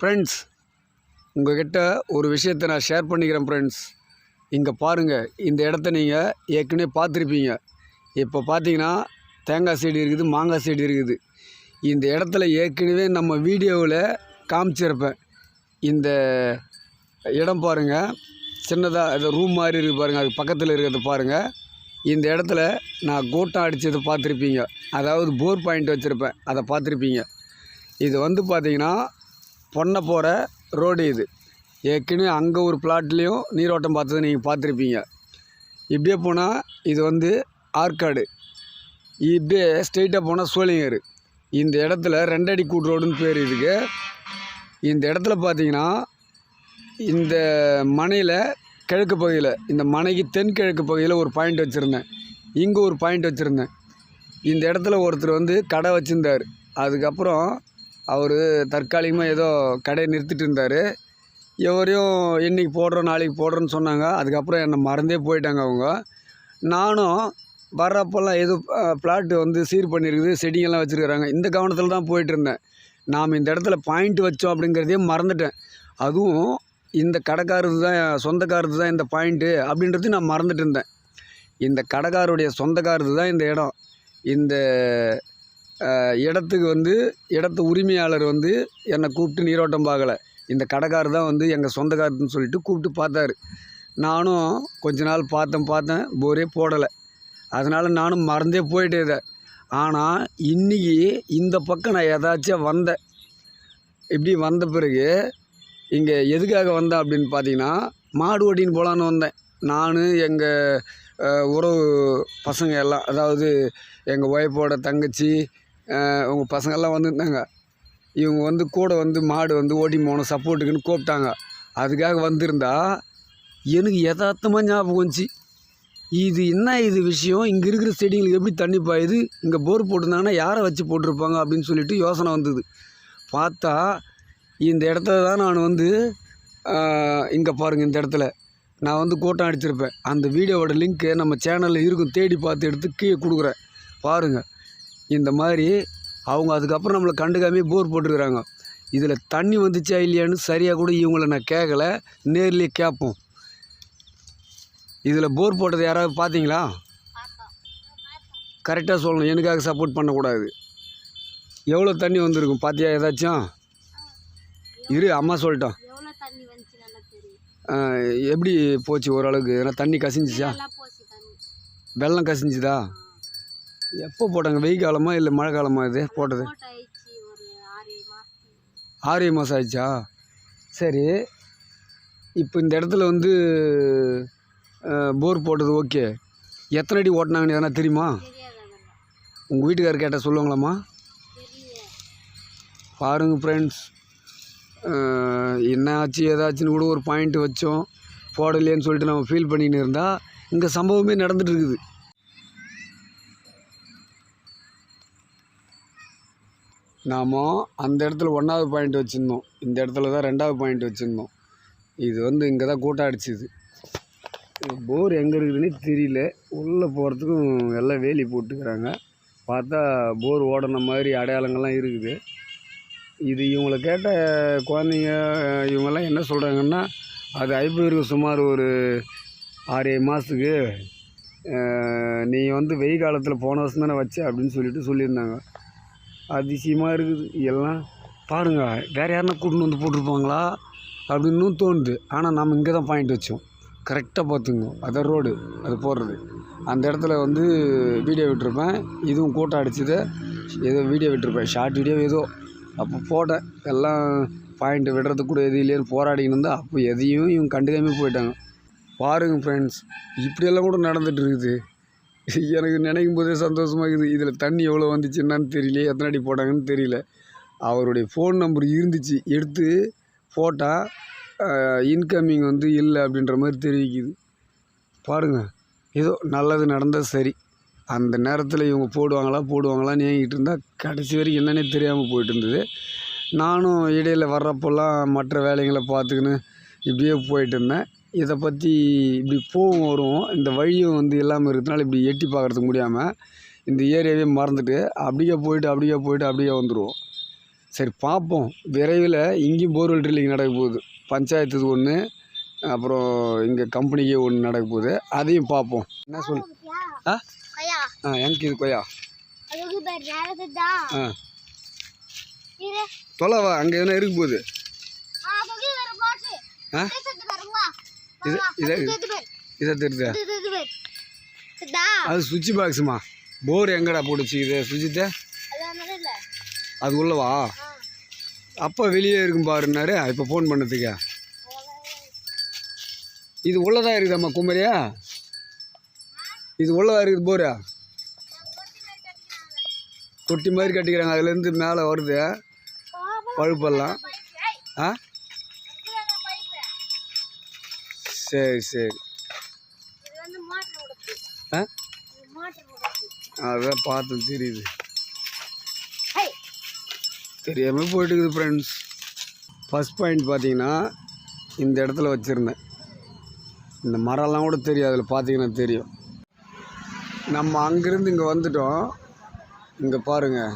Friends உங்கள்கிட்ட ஒரு விஷயத்தை நான் ஷேர் பண்ணிக்கிறேன் ஃப்ரெண்ட்ஸ் இங்கே பாருங்கள் இந்த இடத்த நீங்கள் ஏற்கனவே பார்த்துருப்பீங்க. இப்போ பார்த்தீங்கன்னா தேங்காய் செடி இருக்குது மாங்காய் செடி இருக்குது. இந்த இடத்துல ஏற்கனவே நம்ம வீடியோவில் காமிச்சிருப்பேன். இந்த இடம் பாருங்கள் சின்னதாக அது ரூம் மாதிரி இருக்குது பாருங்கள் அது பக்கத்தில் இருக்கிறத பாருங்கள் இந்த இடத்துல நான் கூட்டம் அடித்ததை பார்த்துருப்பீங்க. அதாவது போர் பாயிண்ட் வச்சுருப்பேன் அதை பார்த்துருப்பீங்க. இது வந்து பார்த்திங்கன்னா பொண்ணை போகிற ரோடு இது. ஏற்கனவே அங்கே ஒரு பிளாட்லேயும் நீரோட்டம் பார்த்தது நீங்கள் பார்த்துருப்பீங்க. இப்படியே போனால் இது வந்து ஆற்காடு. இப்படியே ஸ்ட்ரெயிட்டாக போனால் சோழிங்கர் இந்த இடத்துல ரெண்டடி கூட்டு ரோடுன்னு பேர் இதுக்கு இந்த இடத்துல பார்த்தீங்கன்னா இந்த மனையில் கிழக்கு பகுதியில் இந்த மனைக்கு தென்கிழக்கு பகுதியில் ஒரு பாயிண்ட் வச்சுருந்தேன். இங்கே ஒரு பாயிண்ட் வச்சுருந்தேன். இந்த இடத்துல ஒருத்தர் வந்து கடை வச்சுருந்தார். அதுக்கப்புறம் அவர் தற்காலிகமாக ஏதோ கடையை நிறுத்திட்டு இருந்தார். எவரையும் இன்றைக்கி போடுறோம் நாளைக்கு போடுறோன்னு சொன்னாங்க. அதுக்கப்புறம் என்னை மறந்தே போயிட்டாங்க அவங்க. நானும் வர்றப்பெல்லாம் ஏதோ பிளாட்டு வந்து சீர் பண்ணியிருக்குது செடிங்கெல்லாம் வச்சுருக்குறாங்க. இந்த கவனத்தில் தான் போயிட்டு இருந்தேன். நாம் இந்த இடத்துல பாயிண்ட் வச்சோம் அப்படிங்கிறதையே மறந்துட்டேன். அதுவும் இந்த கடைக்காரது தான் சொந்தக்காரது தான் இந்த பாயிண்ட்டு அப்படின்றது நான் மறந்துட்டு இருந்தேன். இந்த கடைக்காருடைய சொந்தக்காரது தான் இந்த இடம். இந்த இடத்துக்கு வந்து இடத்து உரிமையாளர் வந்து என்னை கூப்பிட்டு நீரோட்டம் பார்க்கலை. இந்த கடைக்காரர் தான் வந்து எங்கள் சொந்தக்காரதுன்னு சொல்லிட்டு கூப்பிட்டு பார்த்தாரு. நானும் கொஞ்ச நாள் பார்த்தேன் பார்த்தேன் போரே போடலை. அதனால் நானும் மறந்தே போயிட்டே இதை ஆனால் இன்றைக்கி இந்த பக்கம் நான் ஏதாச்சும் வந்தேன். இப்படி வந்த பிறகு இங்கே எதுக்காக வந்தேன் அப்படின்னு பார்த்தீங்கன்னா மாடு ஓட்டின்னு போகலான்னு வந்தேன். நான் எங்கள் உறவு பசங்க எல்லாம் அதாவது எங்கள் ஒய்ஃபோட தங்கச்சி உங்கள் பசங்கள்லாம் வந்துருந்தாங்க இவங்க வந்து கூட வந்து மாடு வந்து ஓட்டி போகணும் சப்போர்ட்டுக்குன்னு கூப்பிட்டாங்க. அதுக்காக வந்திருந்தா எனக்கு யதார்த்தமாக ஞாபகம் வந்துச்சு. இது என்ன இது விஷயம்? இங்கே இருக்கிற செடிங்களுக்கு எப்படி தண்ணி பாயுது? இங்கே போர் போட்டிருந்தாங்கன்னா யாரை வச்சு போட்டிருப்பாங்க அப்படின்னு சொல்லிட்டு யோசனை வந்தது. பார்த்தா இந்த இடத்துல தான் நான் வந்து இங்கே பாருங்கள் இந்த இடத்துல. நான் வந்து கூட்டம் அடிச்சிருப்பேன். அந்த வீடியோவோட லிங்க்கு நம்ம சேனலில் இருக்கும். தேடி பார்த்து எடுத்து கீழே கொடுக்குறேன். பாருங்கள் இந்த மாதிரி அவங்க அதுக்கப்புறம் நம்மளை கண்டுக்காமே போர் போட்டிருக்கிறாங்க. இதில் தண்ணி வந்துச்சா இல்லையான்னு சரியாக கூட இவங்கள நான் கேட்கல நேர்லேயே கேட்போம் இதில் போர் போட்டது யாராவது பார்த்தீங்களா? கரெக்டாக சொல்லணும். எனக்காக சப்போர்ட் பண்ணக்கூடாது. எவ்வளோ தண்ணி வந்திருக்கும்? பார்த்தியா ஏதாச்சும்? இரு அம்மா சொல்லிட்டோம். எப்படி போச்சு ஓரளவுக்கு? ஏன்னா தண்ணி கசிஞ்சிச்சா? வெள்ளம் கசிஞ்சுதா? எப்போ போட்டாங்க? வெயில் காலமா இல்லை மழை காலமா இது போட்டது? ஆறு மாதம் ஆயிடுச்சா? சரி. இப்போ இந்த இடத்துல வந்து போர் போட்டது ஓகே. எத்தனை அடி ஓட்டினாங்கன்னு எதனா தெரியுமா? உங்கள் வீட்டுக்காரர் கேட்டால் சொல்லுவாங்களாம்மா? பாருங்கள் ஃப்ரெண்ட்ஸ் என்ன ஆச்சு ஏதாச்சுன்னு கூட ஒரு பாயிண்ட் வச்சோம். போடலையேன்னு சொல்லிட்டு நம்ம ஃபீல் பண்ணின்னு இருந்தால் இங்கே சம்பவமே நடந்துட்டு இருக்குது. நாம் அந்த இடத்துல ஒன்றாவது பாயிண்ட் வச்சுருந்தோம். இந்த இடத்துல தான் ரெண்டாவது பாயிண்ட் வச்சுருந்தோம். இது வந்து இங்கே தான் கூட்டம் அடிச்சுது போர் எங்கே இருக்குதுன்னே தெரியல. உள்ளே போகிறதுக்கும் எல்லாம் வேலி போட்டுக்கிறாங்க. பார்த்தா போர் ஓடின மாதிரி அடையாளங்கள்லாம் இருக்குது. இது இவங்களை கேட்ட குழந்தைங்க இவங்கெல்லாம் என்ன சொல்கிறாங்கன்னா அது ஐப்பருக்கு சுமார் ஒரு ஆறு ஏழு மாதத்துக்கு நீ வந்து வெயில் காலத்தில் போன வருஷம் தானே வச்ச அப்படின்னு சொல்லிட்டு சொல்லியிருந்தாங்க. அதிசயமாக இருக்குது. எல்லாம் பாருங்கள் வேறு யாருன்னா கூட்டின்னு வந்து போட்டிருப்பாங்களா? அப்படின்னும் தோணுது. ஆனால் நம்ம இங்கே தான் பாயிண்ட் வச்சோம். கரெக்டாக பார்த்துங்க அதான் ரோடு அது போடுறது அந்த இடத்துல வந்து வீடியோ விட்டுருப்பேன். இதுவும் கூட்டம் அடிச்சது. ஏதோ வீடியோ விட்டிருப்பேன். ஷார்ட் வீடியோ ஏதோ. அப்போ போட்டேன். எல்லாம் பாயிண்ட் விடுறது கூட எது இல்லைன்னு போராடின்னு இருந்தால் அப்போ எதையும் இவங்க கண்டுக்காமல் போயிட்டாங்க. பாருங்கள் ஃப்ரெண்ட்ஸ் இப்படியெல்லாம் கூட நடந்துகிட்டு இருக்குது. எனக்கு நினைக்கும் போதே சந்தோஷமாக இருக்குது. இதில் தண்ணி எவ்வளோ வந்துச்சு என்னன்னு தெரியல எத்தனை அடி போட்டாங்கன்னு தெரியல. அவருடைய ஃபோன் நம்பர் இருந்துச்சு. எடுத்து போட்டால் இன்கமிங் வந்து இல்லை அப்படின்ற மாதிரி தெரிவிக்குது. பாருங்கள் ஏதோ நல்லது நடந்தால் சரி. அந்த நேரத்தில் இவங்க போடுவாங்களா போடுவாங்களான்னு ஏங்கிட்டு இருந்தால் கடைசி வரைக்கும் என்னன்னே தெரியாமல் போயிட்டு இருந்தது. நானும் இடையில் வர்றப்போல்லாம் மற்ற வேலைகளை பார்த்துக்கின்னு இப்படியே போயிட்டு இருந்தேன். இதை பற்றி இப்படி போகும் வரும் இந்த வழியும் வந்து இல்லாமல் இருக்கிறதுனால இப்படி எட்டி பார்க்குறதுக்கு முடியாமல் இந்த ஏரியாவே மறந்துட்டு அப்படியே போயிட்டு அப்படியே போயிட்டு அப்படியே வந்துடுவோம் சரி பார்ப்போம். விரைவில் இங்கேயும் போர்வெல் ட்ரில்லிங் நடக்க போகுது. பஞ்சாயத்து ஒன்று அப்புறம் இங்கே கம்பெனிக்கு ஒன்று நடக்க போகுது. அதையும் பார்ப்போம். என்ன சொல் ஆ? ஆ எனக்கு இது கொய்யா. ஆ. தொலைவா அங்கே எதுனா இருக்க போகுது. ஆ அதுக்கு வேற பாட்டு ஆ பேசுறது பாருங்க இது இதை இது இதா அது சுவிட்ச் பாக்ஸுமா போர் எங்கடா போட்டுச்சு இது சுவிட்சத்தை அது உள்ளவா? அப்பா வெளியே இருக்கும் பாருன்னாரு. இப்போ ஃபோன் பண்ணதுக்கு. இது உள்ளதா இருக்குதாம்மா குமரியா? இது உள்ளதா இருக்குது போரா. தொட்டி மாதிரி கட்டிக்கிறாங்க. அதுலேருந்து மேலே வருது. பழுப்பெல்லாம். ஆ? சரி சரி. ஆ? அதான் பார்த்தேன் தெரியுது. தெரியாமல் போயிட்டு இருக்குது ஃப்ரெண்ட்ஸ் ஃபஸ்ட் பாயிண்ட் பார்த்தீங்கன்னா இந்த இடத்துல வச்சுருந்தேன். இந்த மரம்லாம் கூட தெரியும் அதில் பார்த்தீங்கன்னா தெரியும். நம்ம அங்கேருந்து இங்கே வந்துட்டோம். இங்கே பாருங்கள்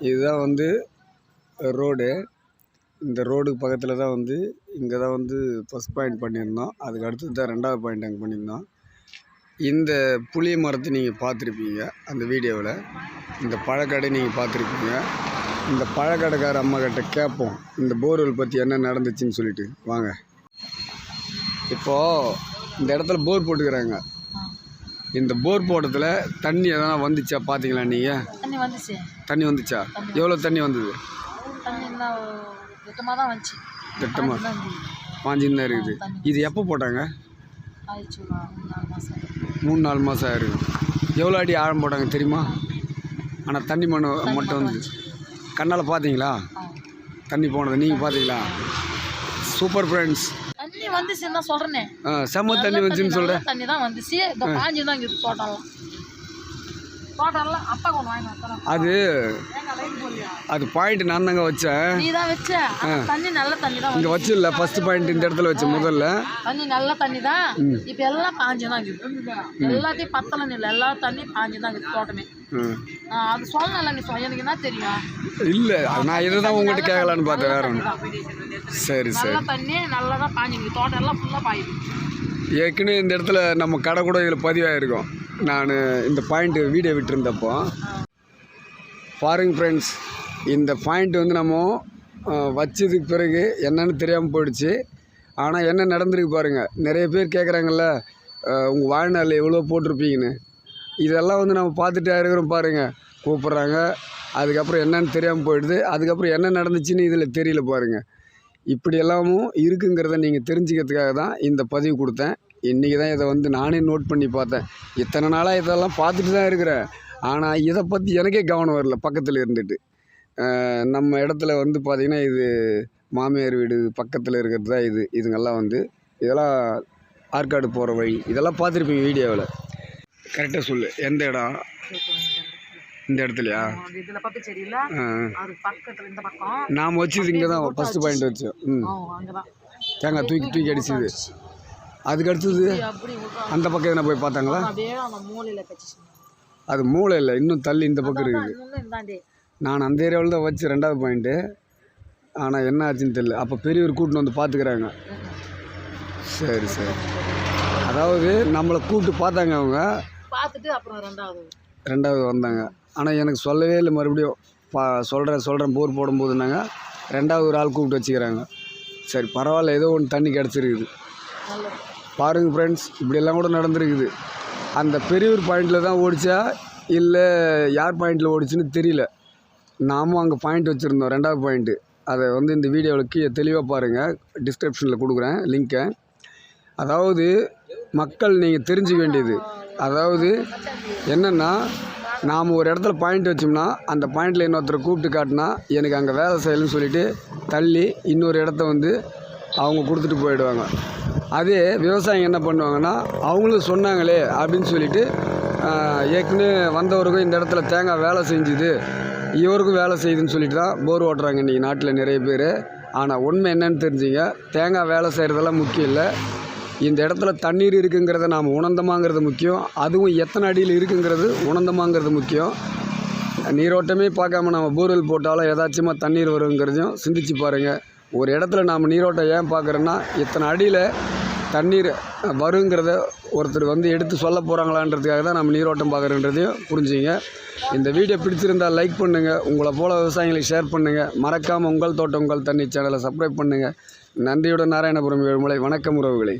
இதுதான் வந்து ரோடு இந்த ரோடுக்கு பக்கத்தில் தான் வந்து இங்கே தான் வந்து ஃபஸ்ட் பாயிண்ட் பண்ணியிருந்தோம். அதுக்கு அடுத்து தான் ரெண்டாவது பாயிண்ட் அங்கே பண்ணியிருந்தோம். இந்த புளிய மரத்தை நீங்கள் பார்த்துருப்பீங்க அந்த வீடியோவில். இந்த பழக்கடை நீங்கள் பார்த்துருப்பீங்க. இந்த பழக்கடைக்கார அம்மா கிட்ட கேட்போம் இந்த போர்வெல் பற்றி என்ன நடந்துச்சுன்னு சொல்லிட்டு. வாங்க. இப்போது இந்த இடத்துல போர் போட்டுக்கிறாங்க. இந்த போர் போட்டத்தில் தண்ணி எதனா வந்துச்சா பார்த்தீங்களா நீங்கள் தண்ணி வந்துச்சு. எவ்வளோ தண்ணி. வந்தது? திட்டமாக தான் வந்துச்சு. திட்டமாக. பாஞ்சின்னு தான் இருக்குது. இது எப்போ போட்டாங்க? மூணு நாலு மாதம் ஆயிருக்கு எவ்வளோ அடி ஆழம் போட்டாங்க தெரியுமா? ஆனால் தண்ணி மண் மட்டும் வந்து கண்ணால் பார்த்தீங்களா தண்ணி போனது. நீங்கள் பார்த்தீங்களா சூப்பர் ஃப்ரெண்ட்ஸ். தண்ணி வந்துச்சுன்னு தான் சொல்கிறேனே ஆ செம்ம தண்ணி வந்துச்சுன்னு சொல்கிறேன் தண்ணி தான் வந்துச்சு. இந்த பாஞ்சு தான் இங்கே தோட்டம்லாம் தோட்டம்லாம் அப்பா கொண்டு வாங்கி வந்துறேன் அது அது பாயிண்ட் நான் தாங்க வச்சேன் தண்ணி நல்ல தண்ணி தான் இங்கே வச்சிடல ஃபஸ்ட்டு பாயிண்ட் இந்த இடத்துல வச்சேன் முதல்ல. தண்ணி நல்ல தண்ணி தான் இப்போ எல்லாம் பாஞ்சு தான் இருக்குது எல்லாத்தையும் பத்தலன்னு இல்லை. எல்லா தண்ணி பாஞ்சு தான் இருக்குது தோட்டமே அது சொல்லல நீ எனக்கு என்ன தெரியும்? இல்லை நான் இதை தான் உங்கள்கிட்ட கேட்கலான்னு பார்த்தேன் வேற ஒன்று சரி சரி. நல்ல தண்ணி நல்லா தான் பாஞ்சிருக்கு தோட்டம் எல்லாம் ஃபுல்லாக பாயுது. ஏற்கனவே இந்த இடத்துல நம்ம கடை கூட இதில் பதிவாயிருக்கோம். நான் இந்த பாயிண்ட் வீடியோ விட்டுருந்தப்போ பாருங்க ஃப்ரெண்ட்ஸ் இந்த பாயிண்ட் வந்து நம்ம வச்சதுக்கு பிறகு என்னன்னு தெரியாமல் போயிடுச்சு. ஆனால் என்ன நடந்திருக்கு பாருங்கள் நிறைய பேர் கேட்குறாங்கல்ல உங்கள் வாழ்நாளில் எவ்வளோ போட்டிருப்பீங்கன்னு. இதெல்லாம் வந்து நம்ம பார்த்துட்டே இருக்கிறோம் பாருங்கள் கூப்பிட்றாங்க. அதுக்கப்புறம் என்னன்னு தெரியாமல் போயிடுது. அதுக்கப்புறம் என்ன நடந்துச்சுன்னு இதில் தெரியல பாருங்கள் இப்படி எல்லாமும் இருக்குங்கிறத நீங்கள் தெரிஞ்சுக்கிறதுக்காக தான் இந்த பதிவு கொடுத்தேன். இன்றைக்கி தான் இதை வந்து நானே நோட் பண்ணி பார்த்தேன். இத்தனை நாளாக இதெல்லாம் பார்த்துட்டு தான் இருக்கிறேன். ஆனால் இதை பற்றி எனக்கே கவனம் வரல பக்கத்தில் இருந்துட்டு. நம்ம இடத்துல வந்து பார்த்திங்கன்னா இது மாமியார் வீடு பக்கத்தில் இருக்கிறது தான் இது. இதுங்கெல்லாம் வந்து இதெல்லாம் ஆற்காடு போகிற வழி. இதெல்லாம் பார்த்துருப்பீங்க வீடியோவில். கரெக்டாக சொல்லு. எந்த இடம்? இந்த இடத்துலையா? நாம் வச்சது இங்கே தான் ஃபஸ்ட்டு பாயிண்ட் வச்சோம். தேங்காய் தூக்கி தூக்கி அடிச்சது. அதுக்கு அடுத்தது. அந்த பக்கம் எதனா போய் பார்த்தாங்களா? அது மூளை இல்லை இன்னும் தள்ளி இந்த பக்கம் இருக்குது. நான் அந்த ஏரியாவில் தான் வச்சு ரெண்டாவது பாயிண்ட்டு ஆனால் என்ன ஆச்சுன்னு தெரியல. அப்போ பெரியவர் கூட்டின்னு வந்து பார்த்துக்கிறாங்க. சரி சரி. அதாவது நம்மளை கூப்பிட்டு பார்த்தாங்க அவங்க. பார்த்துட்டு அப்புறம் ரெண்டாவது. ரெண்டாவது வந்தாங்க. ஆனால் எனக்கு சொல்லவே இல்லை. மறுபடியும் பா சொல்கிறேன் சொல்கிறேன் போர் போடும்போதுனாங்க ரெண்டாவது ஒரு ஆள் கூப்பிட்டு வச்சுக்கிறாங்க. சரி பரவாயில்ல. ஏதோ ஒன்று தண்ணி கிடச்சிருக்குது. பாருங்கள் ஃப்ரெண்ட்ஸ் இப்படியெல்லாம் கூட நடந்திருக்குது. அந்த பெரியவர் பாயிண்டில் தான் ஓடிச்சா இல்லை யார் பாயிண்டில் ஓடிச்சுன்னு தெரியல. நாமும் அங்கே பாயிண்ட் வச்சுருந்தோம் ரெண்டாவது பாயிண்ட்டு அதை வந்து இந்த வீடியோவில் கீழே தெளிவாக பாருங்கள் டிஸ்கிரிப்ஷனில் கொடுக்குறேன் லிங்க்கை அதாவது மக்கள் நீங்கள் தெரிஞ்சுக்க வேண்டியது. அதாவது என்னென்னா நாம் ஒரு இடத்துல பாயிண்ட் வச்சோம்னா அந்த பாயிண்டில் இன்னொருத்தரை கூப்பிட்டு காட்டினா எனக்கு அங்கே வேலை செய்யலன்னு சொல்லிவிட்டு தள்ளி இன்னொரு இடத்த வந்து அவங்க கொடுத்துட்டு போயிடுவாங்க. அதே விவசாயிங்க என்ன பண்ணுவாங்கன்னா அவங்களும் சொன்னாங்களே அப்படின்னு சொல்லிட்டு ஏற்கனவே வந்தவருக்கும் இந்த இடத்துல தேங்காய் வேலை செஞ்சுது. இவருக்கும் வேலை செய்யுதுன்னு சொல்லிட்டு தான் போர் ஓட்டுறாங்க இன்றைக்கி நாட்டில் நிறைய பேர். ஆனால் உண்மை என்னன்னு தெரிஞ்சுங்க தேங்காய் வேலை செய்கிறதெல்லாம் முக்கியம் இல்லை. இந்த இடத்துல தண்ணீர் இருக்குங்கிறத நாம் உணர்ந்தமாங்கிறது முக்கியம். அதுவும் எத்தனை அடியில் இருக்குங்கிறது உணர்ந்தமாங்கிறது முக்கியம். நீரோட்டமே பார்க்காம நம்ம போர்வெல் போட்டாலும் ஏதாச்சுமா தண்ணீர் வருங்கிறதையும் சிந்திச்சு பாருங்கள் ஒரு இடத்துல நாம் நீரோட்டம் ஏன் பார்க்குறோன்னா இத்தனை அடியில் தண்ணீர் வருங்கிறத ஒருத்தர் வந்து எடுத்து சொல்ல போகிறாங்களான்றதுக்காக தான் நம்ம நீரோட்டம் பார்க்குறன்றதையும் புரிஞ்சுங்க. இந்த வீடியோ பிடிச்சிருந்தால் லைக் பண்ணுங்கள் உங்களை போல விவசாயிகளுக்கு ஷேர் பண்ணுங்கள் மறக்காமல் உங்கள் தோட்டம் உங்கள் தண்ணி சேனலை சப்ஸ்கிரைப் பண்ணுங்கள் நன்றியுடன் நாராயணபுரம் ஏழுமலை. வணக்கம் உறவுகளை.